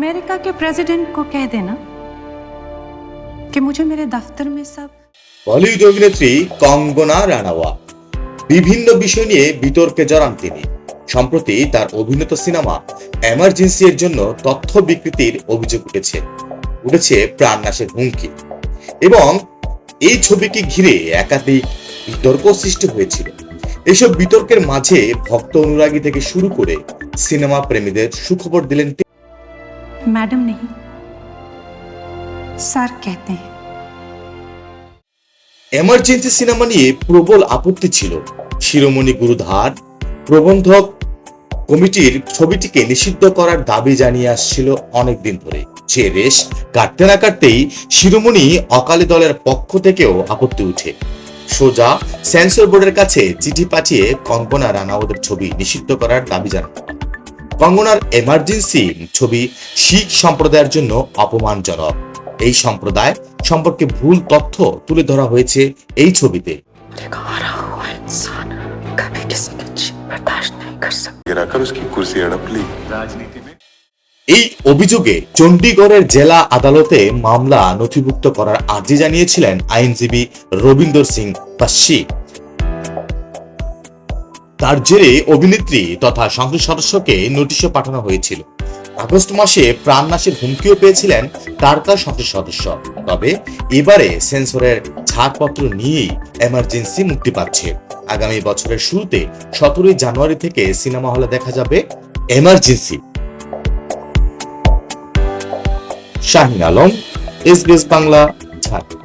America के president को कह देना कि मुझे मेरे दफ्तर में सब বলিউড অভিনেত্রী কঙ্গনা রানাওয়াত বিভিন্ন বিষয় নিয়ে বিতর্কে জড়ান তিনি সম্প্রতি তার অভিনীত সিনেমা এমার্জেন্সি এর জন্য তথ্য বিকৃতির অভিযোগ উঠেছে উঠেছে প্রাণনাশের হুমকি এবং এই ছবিকে ঘিরে একাধিক বিতর্ক সৃষ্টি হয়েছিল এসব বিতর্কের মাঝে ভক্ত অনুরাগী থেকে শুরু করে সিনেমা প্রেমীদের সুখবর দিলেন তিনি। मैडम नहीं सर कहते हैं এমার্জেন্সি সিনেমা নিয়ে প্রবল আপত্তি ছিল শিরোমণি গুরুধার প্রবন্ধক কমিটির ছবিটিকে নিষিদ্ধ করার দাবি জানিয়ে আসছিল অনেকদিন ধরে যে রেশ কাটতে না কাটতেই শিরোমণি অকালী দলের পক্ষ থেকেও আপত্তি উঠে সোজা সেন্সর বোর্ডের কাছে চিঠি পাঠিয়ে কঙ্গনা রানাওয়াতের ছবি নিষিদ্ধ করার দাবি জানান কঙ্গনার এমার্জেন্সি ছবি শিখ সম্প্রদায়ের জন্য অপমানজনক। এই সম্প্রদায় সম্পর্কে ভুল তথ্য তুলে ধরা হয়েছে এই ছবিতে। এই অভিযোগে চণ্ডীগড়ের জেলা আদালতে মামলা নথিভুক্ত করার আর্জি জানিয়েছিলেন আইনজীবী রবীন্দ্র সিং পাশিক তার জেরে অভিনেত্রী তথা সংসদ সদস্যকে নোটিশও পাঠানো হয়েছিল। আগস্ট মাসে প্রাণনাশের হুমকিও পেয়েছিলেন তার তার সংসদ সদস্য। তবে এবারে সেন্সরের ছাড়পত্র নিয়েই এমার্জেন্সি মুক্তি পাচ্ছে। আগামী বছরের শুরুতে সতেরোই জানুয়ারি থেকে সিনেমা হলে দেখা যাবে এমার্জেন্সি। শাহিন আলম এসবিএস বাংলা ঢাকা